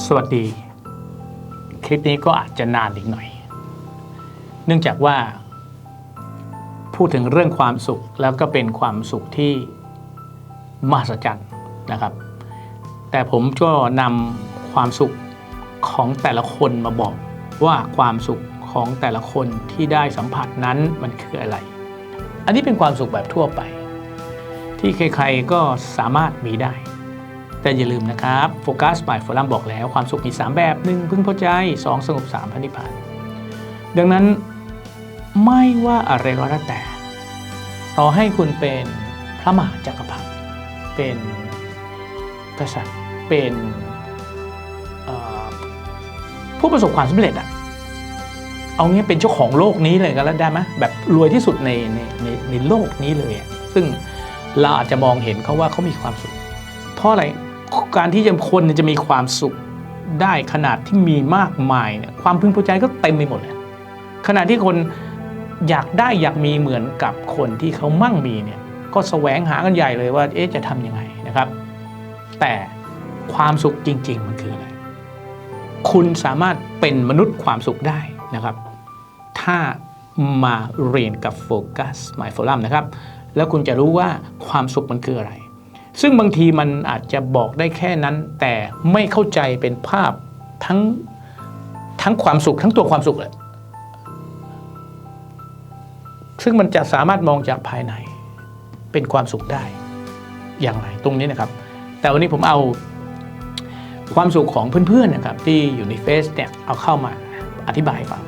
สวัสดี คลิปนี้ก็อาจจะนานอีกหน่อย เนื่องจากว่า พูดถึงเรื่องความสุขแล้วก็เป็นความสุขที่มหัศจรรย์นะครับ แต่ผมก็นำความสุขของแต่ละคนมาบอกว่าความสุขของแต่ละคนที่ได้สัมผัสนั้นมันคืออะไร อันนี้เป็นความสุขแบบทั่วไป ที่ใครๆก็สามารถมีได้ แต่อย่าลืมนะครับโฟกัส by ฟอรัมบอกแล้วความสุขมี 3 แบบ 1 พึงพอใจ 2 สงบ 3พระนิพพานดังนั้นไม่ว่าอะไรก็แล้วแต่ ต่อให้คุณเป็นพระมหาจักรพรรดิเป็นกษัตริย์เป็นผู้ประสบความสำเร็จอะเอางี้เป็นเจ้าของโลกนี้เลยก็แล้วได้ไหมแบบรวยที่สุดในในในในโลกนี้เลย ซึ่งเราอาจจะมองเห็นเขาว่าเขามีความสุขเพราะอะไร การที่จะคนจะมีความสุขได้ขนาดที่มีมากมายเนี่ยความพึงพอใจก็เต็มไปหมดเลยขณะที่คนอยากได้อยากมีเหมือนกับคนที่เขามั่งมีเนี่ยก็แสวงหากันใหญ่เลยว่าเอ๊ะจะทำยังไงนะครับ แต่ความสุขจริง ๆ มันคืออะไรคุณสามารถเป็นมนุษย์ความสุขได้นะครับ ถ้ามาเรียนกับโฟกัสหมายโฟลัมนะครับ แล้วคุณจะรู้ว่าความสุขมันคืออะไร ซึ่งบางทีมันอาจจะบอกได้แค่นั้น แต่ไม่เข้าใจเป็นภาพทั้งทั้งความสุขทั้งตัวความสุขเลยซึ่งมันจะสามารถมองจากภายในเป็นความสุขได้อย่างไรตรงนี้นะครับ แต่วันนี้ผมเอาความสุขของเพื่อนๆนะครับ ที่อยู่ในเฟซเนี่ยเอาเข้ามาอธิบายฟัง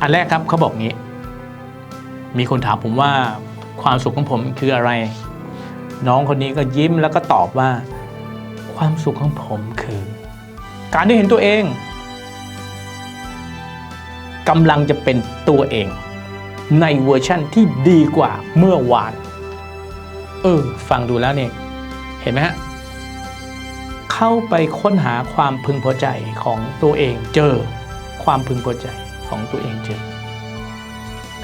อันแรกครับเขาบอกงี้ มีคนถามผมว่าความสุขของผมคืออะไร น้องคนนี้ก็ยิ้มแล้วก็ตอบว่า ความสุขของผมคือ การได้เห็นตัวเองกำลังจะเป็นตัวเอง ในเวอร์ชั่นที่ดีกว่าเมื่อวาน เออ ฟังดูแล้วเนี่ย เห็นไหมฮะ เข้าไปค้นหาความพึงพอใจของตัวเองเจอ ความพึงพอใจของตัวเองเจอ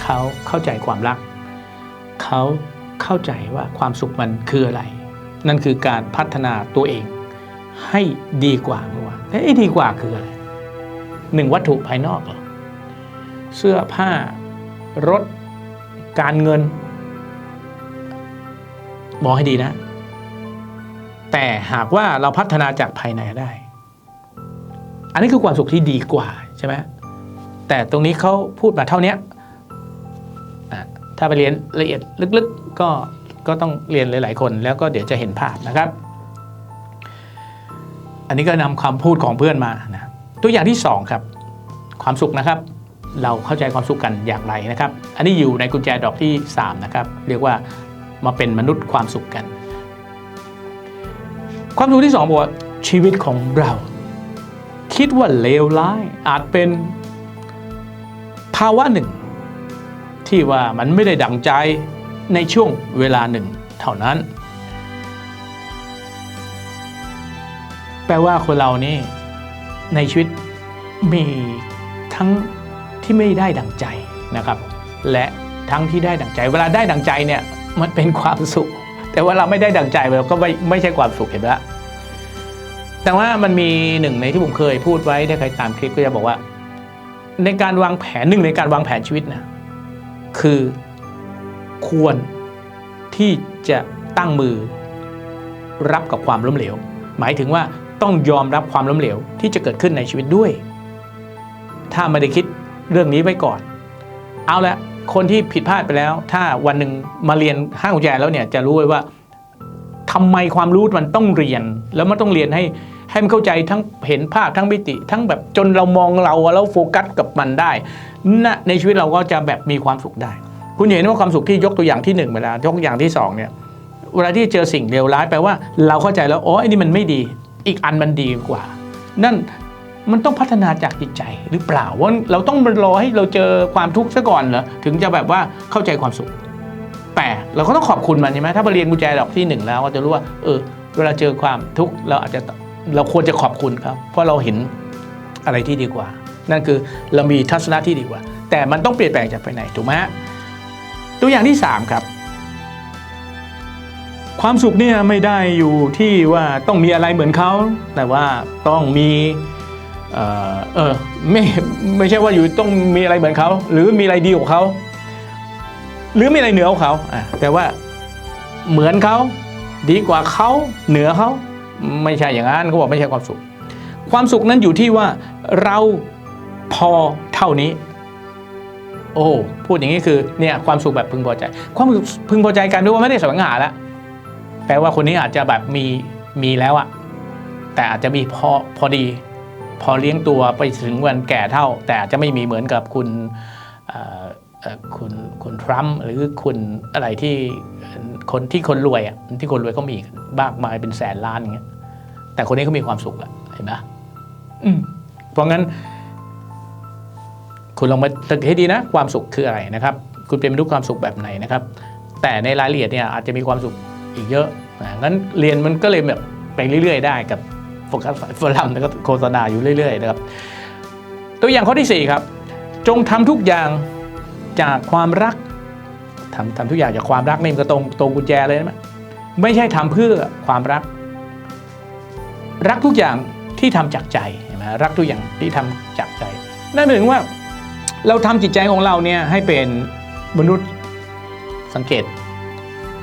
เขาเข้าใจความรัก เขา เข้าใจว่าความสุขมันคืออะไร นั่นคือการพัฒนาตัวเอง ให้ดีกว่าเมื่อวานและไอ้ดีกว่าคืออะไรหนึ่งวัตถุภายนอกเหรอเสื้อผ้ารถการเงินมองให้ดีนะ แต่หากว่าเราพัฒนาจากภายในได้ อันนี้คือความสุขที่ดีกว่าใช่ไหมแต่ตรงนี้เขาพูดมาเท่านี้ ถ้าไปเรียนละเอียดลึกๆก็ก็ต้องเรียนหลาย ๆ คนแล้วก็เดี๋ยวจะเห็นภาพนะครับ อันนี้ก็นำคำพูดของเพื่อนมานะตัวอย่างที่สองครับ ความสุขนะครับ เราเข้าใจความสุขกันอย่างไรนะครับ อันนี้อยู่ในกุญแจดอกที่ 3 นะครับ เรียกว่ามาเป็นมนุษย์ความสุขกัน ความสุขที่2บอกว่าชีวิตของเรา คิดว่าเลวร้ายอาจเป็นภาวะหนึ่ง ที่ว่ามันไม่ได้ดังใจในช่วงเวลาหนึ่งเท่านั้น แปลว่าคนเรานี่ในชีวิตมีทั้งที่ไม่ได้ดังใจนะครับ และทั้งที่ได้ดังใจ เวลาได้ดังใจเนี่ยมันเป็นความสุข แต่ว่าเราไม่ได้ดังใจเราก็ไม่ไม่ใช่ความสุขเห็นไหมละแต่ว่ามันมีหนึ่งในที่ผมเคยพูดไว้ถ้าใครตามคลิปก็จะบอกว่า ในการวางแผนหนึ่งในการวางแผนชีวิตนะ คือ ควรที่จะตั้งมือรับกับความล้มเหลว หมายถึงว่าต้องยอมรับความล้มเหลวที่จะเกิดขึ้นในชีวิตด้วย ถ้าไม่ได้คิดเรื่องนี้ไว้ก่อน เอาละคนที่ผิดพลาดไปแล้ว ถ้าวันหนึ่งมาเรียนห้างกุญแจแล้วเนี่ยจะรู้เลยว่าทำไมความรู้มันต้องเรียน แล้วมันต้องเรียนให้ให้มันเข้าใจทั้งเห็นภาพทั้งมิติ ทั้งแบบจนเรามองเราแล้วโฟกัสกับมันได้ ในชีวิตเราก็จะแบบมีความสุขได้ คุณเห็นว่าความสุขที่ยกตัวอย่างที่หนึ่งเวลายกตัวอย่างที่สองเนี่ยเวลาที่เจอสิ่งเลวร้ายแปลว่าเราเข้าใจแล้วอ๋อไอ้นี่มันไม่ดี อีกอันมันดีกว่า นั่นมันต้องพัฒนาจากจิตใจหรือเปล่าว่าเราต้องรอให้เราเจอความทุกข์ซะก่อนเหรอถึงจะแบบว่าเข้าใจความสุข แต่เราก็ต้องขอบคุณมันใช่ไหมถ้าไปเรียนกุญแจดอกที่หนึ่งแล้วก็จะรู้ว่าเออ เวลาเจอความทุกข์เราอาจจะเราควรจะขอบคุณครับ เพราะเราเห็นอะไรที่ดีกว่า นั่นคือเรามีทัศนะที่ดีกว่า แต่มันต้องเปลี่ยนแปลงจากภายในถูกไหมฮะตัวอย่างที่สามครับ ความสุขเนี่ยไม่ได้อยู่ที่ว่าต้องมีอะไรเหมือนเขา แต่ว่าต้องมีเออเออไม่ไม่ใช่ว่าอยู่ต้องมีอะไรเหมือนเขา หรือมีอะไรดีกว่าเขาหรือมีอะไรเหนือกว่าเขาอะแต่ว่าเหมือนเขาดีกว่าเขาเหนือเขาไม่ใช่อย่างนั้นเขาบอกไม่ใช่ความสุข ความสุขนั้นอยู่ที่ว่าเรา พอเท่านี้ โอ้พูดอย่างนี้คือเนี่ยความสุขแบบพึงพอใจ ความพึงพอใจกันด้วยว่าไม่ได้แสวงหาแล้วแปลว่าคนนี้อาจจะแบบมีมีแล้วอะแต่อาจจะมีพอพอดี พอเลี้ยงตัวไปถึงวันแก่เท่า แต่อาจจะไม่มีเหมือนกับคุณคุณคุณทรัมป์หรือคุณอะไรที่คนที่คนรวยอะที่คนรวยเขามีกันมากมายเป็นแสนล้านอย่างเงี้ยแต่คนนี้เขามีความสุขแหละเห็นไหมอืมเพราะงั้น คุณลองมาตึกให้ดีนะ ความสุขคืออะไรนะครับ คุณเป็นมนุษย์ความสุขแบบไหนนะครับ แต่ในรายละเอียดเนี่ยอาจจะมีความสุขอีกเยอะนะงั้นเรียนมันก็เลยแบบไปเรื่อย ๆ ได้กับโฟกัสฝรั่งแล้วก็โฆษณาอยู่เรื่อยๆนะครับ ตัวอย่างข้อที่ 4 ครับ จงทำทุกอย่างจากความรักทำทำทุกอย่างจากความรักนี่มันก็ตรงตรงกุญแจเลยนะไม่ใช่ทำเพื่อความรัก รักทุกอย่างที่ทำจากใจเห็นไหมรักทุกอย่างที่ทำจากใจ นั่นหมายถึงว่า เราทำจิตใจของเราเนี่ยให้เป็นมนุษย์สังเกต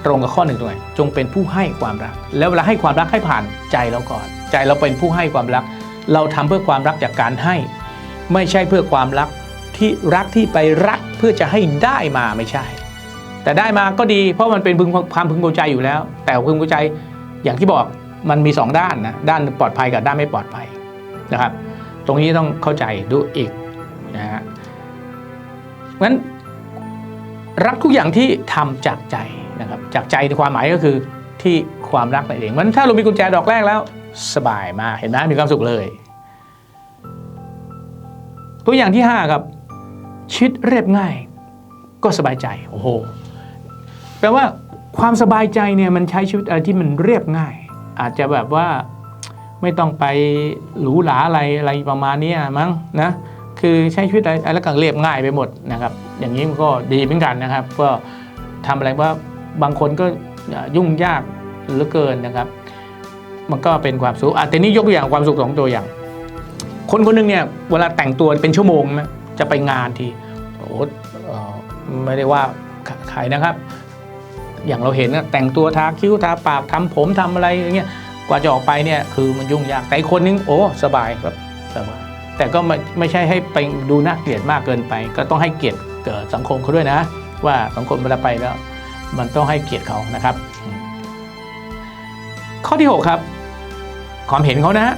ตรงกับข้อหนึ่งตรงไหนจงเป็นผู้ให้ความรัก แล้วเวลาให้ความรักให้ผ่านใจเราก่อน ใจเราเป็นผู้ให้ความรัก เราทำเพื่อความรักจากการให้ ไม่ใช่เพื่อความรักที่รักที่ไปรักเพื่อจะให้ได้มาไม่ใช่ แต่ได้มาก็ดีเพราะมันเป็นพึงความพึงพอใจอยู่แล้ว แต่พึงพอใจอย่างที่บอกมันมีสองด้านนะด้านปลอดภัยกับด้านไม่ปลอดภัยนะครับ ตรงนี้ต้องเข้าใจดูอีก งั้นรักทุกอย่างที่ทำจากใจนะครับจากใจในความหมายก็คือที่ความรักนั่นเองมันถ้าเรามีกุญแจดอกแรกแล้ว สบายมากเห็นไหมมีความสุขเลย ตัวอย่างที่ 5 ครับชีวิตเรียบง่าย ก็สบายใจโอ้โหแปลว่าความสบายใจเนี่ยมันใช้ชีวิตอะไรที่มันเรียบง่าย อาจจะแบบว่าไม่ต้องไปหรูหราอะไรอะไรประมาณนี้มั้งนะ คือใช้ชีวิตอะไรแล้วก็เรียบง่ายไปหมดนะครับ อย่างนี้มันก็ดีเหมือนกันนะครับ ก็ทำอะไรว่าบางคนก็ยุ่งยากเหลือเกินนะครับ มันก็เป็นความสุขอะแต่นี้ยกตัวอย่างความสุขสองตัวอย่าง คนคนหนึงเนี่ยเวลาแต่งตัวเป็นชั่วโมงนะจะไปงานทีโอ้ไม่ได้ว่าใครนะครับ อย่างเราเห็นแต่งตัวทาคิ้วทาปากทำผมทำอะไรอย่างเงี้ยกว่าจะออกไปเนี่ยคือมันยุ่งยากแต่คนนึงโอ้สบายครับสบาย แต่ก็ไม่ไม่ใช่ให้ไปดูน่าเกลียดมากเกินไป ก็ต้องให้เกียรติเกิดสังคมเขาด้วยนะ ว่าสังคมเวลาไปแล้ว มันต้องให้เกียรติเขานะครับ ข้อที่ 6 ครับ ความเห็นเขานะฮะ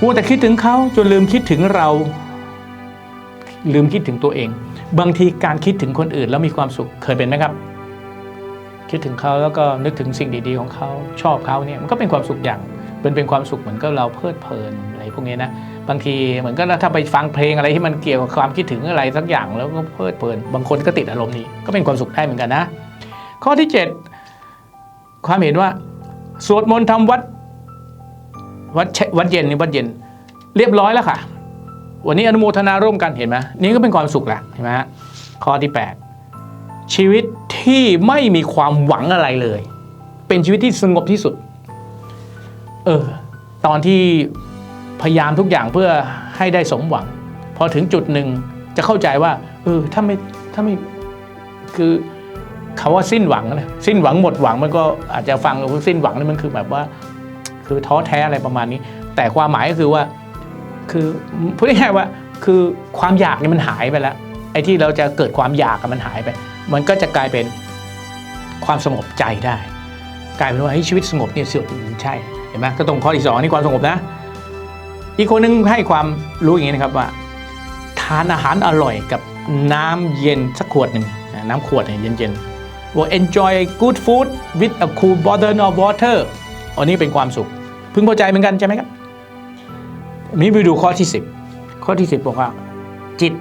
มัวแต่คิดถึงเขาจนลืมคิดถึงเรา ลืมคิดถึงตัวเอง บางทีการคิดถึงคนอื่นแล้วมีความสุขเคยเป็นไหมครับ คิดถึงเขาแล้วก็นึกถึงสิ่งดีๆของเขาชอบเขาเนี่ยมันก็เป็นความสุขอย่าง เป็นเป็นความสุขเหมือนก็เราเพลิดเพลินอะไรพวกนี้นะบางทีเหมือนก็ถ้าไปฟังเพลงอะไรที่มันเกี่ยวกับความคิดถึงอะไรสักอย่างแล้วก็เพลิดเพลิน บางคนก็ติดอารมณ์นี้ก็เป็นความสุขได้เหมือนกันนะ ข้อที่ 7 ความเห็นว่า สวดมนต์ทำวัดวัดเชวัดเย็นนี่วัดเย็น เรียบร้อยแล้วค่ะ วันนี้อนุโมทนาร่วมกันเห็นไหมนี่ก็เป็นความสุขแหละเห็นไหมฮะข้อที่ 8 ชีวิตที่ไม่มีความหวังอะไรเลย เป็นชีวิตที่สงบที่สุด ออ ตอนที่พยายามทุกอย่างเพื่อให้ได้สมหวัง พอถึงจุดหนึ่งจะเข้าใจว่าเออถ้าไม่ถ้าไม่คือคาว่าสิ้นหวังนะสิ้นหวังหมดหวังมันก็อาจจะฟังว่าสิ้นหวังนี่มันคือแบบว่า คือท้อแท้อะไรประมาณนี้ แต่ความหมายก็คือว่า คือพูดง่ายๆว่า คือความอยากนี่มันหายไปแล้วไอ้ที่เราจะเกิดความอยากมันหายไป มันก็จะกลายเป็นความสงบใจได้ กลายเป็นว่าเฮ้ยชีวิตสงบเนี่ยสุดใช่ เห็นไหมก็ตรงข้อที่สองนี่ความสงบนะ อีกคนนึงให้ความรู้อย่างนี้นะครับว่า ทานอาหารอร่อยกับน้ำเย็นสักขวดหนึ่งนะน้ำขวดเนี่ยเย็นๆว่า enjoy good food with a cool bottle of water อันนี้เป็นความสุข พึงพอใจเหมือนกันใช่ไหมครับมีไปดูข้อที่ 10 ข้อที่ 10บอกว่า จิต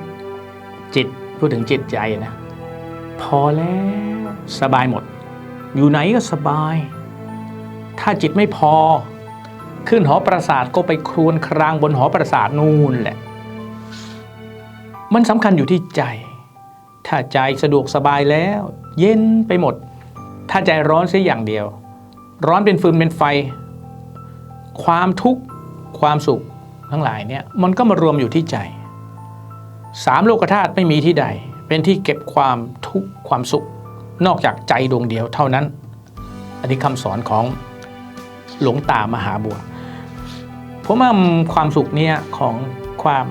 จิตพูดถึงจิตใจนะ พอแล้วสบายหมด อยู่ไหนก็สบาย ถ้าจิตไม่พอ ขึ้นหอประสาทก็ไปครวญครางบนหอประสาทนู่นแหละ มันสำคัญอยู่ที่ใจ ถ้าใจสะดวกสบายแล้ว เย็นไปหมด ถ้าใจร้อนเสียอย่างเดียว ร้อนเป็นฟืนเป็นไฟ ความทุกข์ความสุขทั้งหลายเนี่ยมันก็มารวมอยู่ที่ใจสามโลกธาตุไม่มีที่ใด เป็นที่เก็บความทุกข์ความสุข นอกจากใจดวงเดียวเท่านั้น อันนี้คำสอนของ หลวงตามหาบัวผมว่าความสุขเนี่ยของความ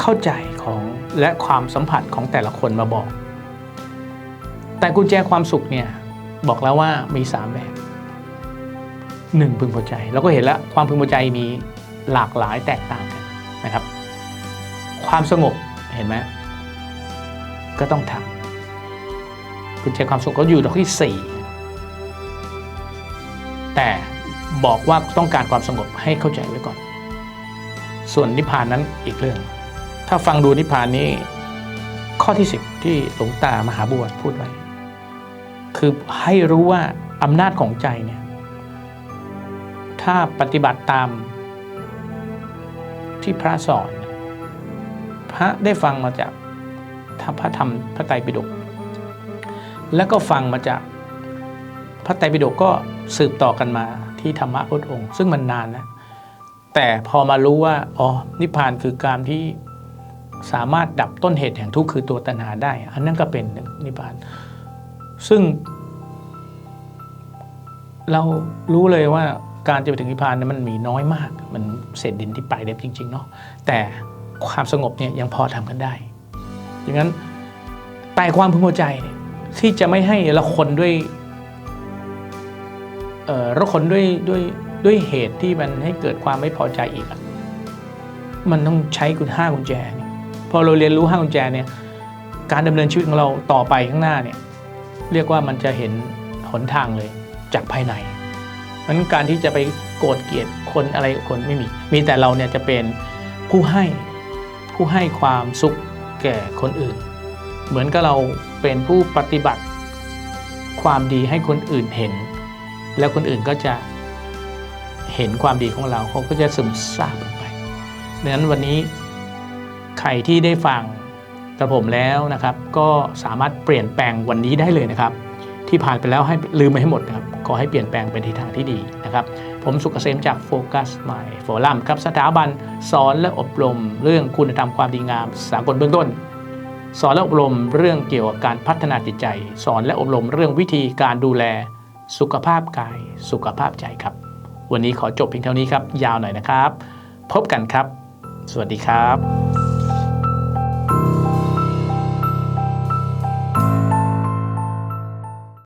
เข้าใจของและความสัมผัสของแต่ละคนมาบอก แต่กุญแจความสุขเนี่ยบอกแล้วว่ามีสามแบบหนึ่งพึงพอใจเราก็เห็นแล้วความพึงพอใจมีหลากหลายแตกต่างกันนะครับ ความสงบเห็นไหมก็ต้องทำกุญแจความสุขก็อยู่ดอกที่สี่ แต่บอกว่าต้องการความสงบให้เข้าใจไว้ก่อน ส่วนนิพพานนั้นอีกเรื่อง ถ้าฟังดูนิพพานนี้ ข้อที่10ที่หลวงตามหาบัวพูดไว้ คือให้รู้ว่าอำนาจของใจเนี่ยถ้าปฏิบัติตามที่พระสอน พระได้ฟังมาจากพระธรรมพระไตรปิฎกแล้วก็ฟังมาจาก พระไตรปิฎกก็สืบต่อกันมาที่ธรรมะพุทธองค์ ซึ่งมันนานนะแต่พอมารู้ว่าอ๋อนิพพานคือการที่สามารถดับต้นเหตุแห่งทุกข์คือตัวตัณหาได้ อันนั้นก็เป็นนิพพาน ซึ่ง เรารู้เลยว่าการจะไปถึงนิพพานนี่ยมันมีน้อยมาก มันเศษดินที่ปลายเล็บจริง ๆ เนาะแต่ความสงบเนี่ยยังพอทำกันได้ดังนั้นแต่ความพึงพอใจเนี่ยที่จะไม่ให้ละคนด้วย เอ่อละคนด้วยด้วยด้วยเหตุที่มันให้เกิดความไม่พอใจอีกอะมันต้องใช้กุญห้ากุญแจเนี่ยพอเราเรียนรู้ห้ากุญแจเนี่ยการดำเนินชีวิตของเราต่อไปข้างหน้าเนี่ยเรียกว่ามันจะเห็นหนทางเลยจากภายในเพราะนั้นการที่จะไปโกรธเกลียดคนอะไรคนไม่มี มีแต่เราเนี่ยจะเป็นผู้ให้ผู้ให้ความสุขแก่คนอื่น เหมือนกับเราเป็นผู้ปฏิบัติความดีให้คนอื่นเห็น แล้วคนอื่นก็จะเห็นความดีของเราเขาก็จะซึมซาบลงไปดังนั้นวันนี้ใครที่ได้ฟังกระผมแล้วนะครับ ก็สามารถเปลี่ยนแปลงวันนี้ได้เลยนะครับ ที่ผ่านไปแล้วให้ลืมไปให้หมดนะครับขอให้เปลี่ยนแปลงเป็นทิศทางที่ดีนะครับ ผมสุกเกษมจากโฟกัสใหม่โฟลัมครับสถาบันสอนและอบรม เรื่องคุณธรรมความดีงาม สากลเบื้องต้น สอนและอบรมเรื่องเกี่ยวกับการพัฒนาจิตใจ สอนและอบรมเรื่องวิธีการดูแล สุขภาพกาย สุขภาพใจครับ วันนี้ขอจบเพียงเท่านี้ครับ ยาวหน่อยนะครับ พบกันครับ สวัสดีครับ